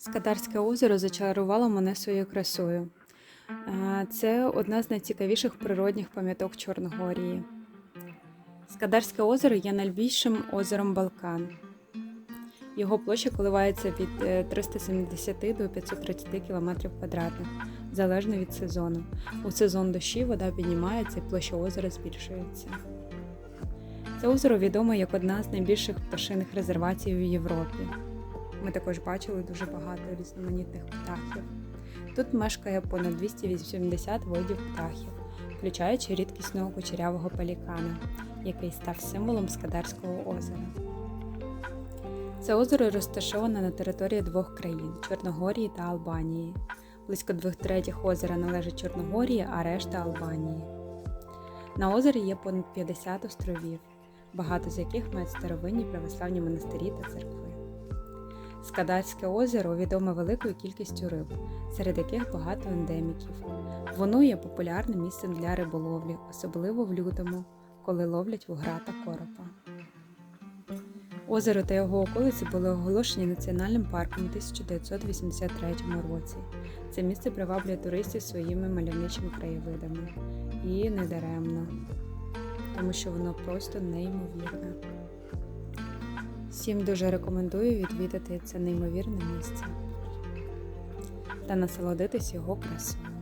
Скадарське озеро зачарувало мене своєю красою. Е, Це одна з найцікавіших природних пам'яток Чорногорії. Скадарське озеро є найбільшим озером Балкан. Його площа коливається від е, 370 до 530 км квадратних, залежно від сезону. У сезон дощі вода піднімається і площа озера збільшується. Це озеро відоме як одна з найбільших пташиних резервацій у Європі. Ми також бачили дуже багато різноманітних птахів. Тут мешкає понад 280 видів птахів, включаючи рідкісного кучерявого пелікана, який став символом Скадарського озера. Це озеро розташоване на території двох країн Чорногорії та Албанії. Близько двох третіх озера належить Чорногорії, а решта Албанії. На озері є понад 50 островів, багато з яких мають старовинні православні монастирі та церкви. Скадарське озеро відоме великою кількістю риб, серед яких багато ендеміків. Воно є популярним місцем для риболовлі, особливо в лютому, коли ловлять вугра та коропа. Озеро та його околиці були оголошені національним парком у 1983 році. Це місце приваблює туристів своїми мальовничими краєвидами. І не даремно, тому що воно просто неймовірне. Всім дуже рекомендую відвідати це неймовірне місце та насолодитись його красою.